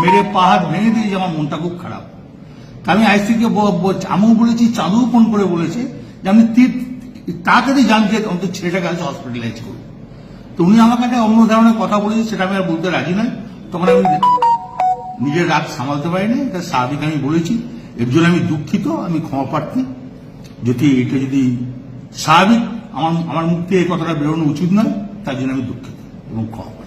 মেরে পাহাড় ভেঙে দিয়েছে আমার মনটা খুব খারাপ তা আমি আইসিকে আমিও বলেছি চাঁদুও ফোন করে বলেছে যে আমি তীর তাড়াতাড়ি জান যে অন্তত ছেলেটাকে আজ হসপিটালাইজ করব তো উনি আমাকে একটা অন্য ধরনের কথা বলেছে সেটা আমি আর বলতে রাজি নয় তখন আমি নিজের রাগ সামালতে পারিনি এটা স্বাভাবিক আমি বলেছি এর জন্য আমি দুঃখিত আমি ক্ষমা প্রার্থী যদি এটা যদি স্বাভাবিক আমার আমার মুখ থেকে কথাটা বেরোনো উচিত নয় তার জন্য আমি দুঃখিত এবং ক্ষমা।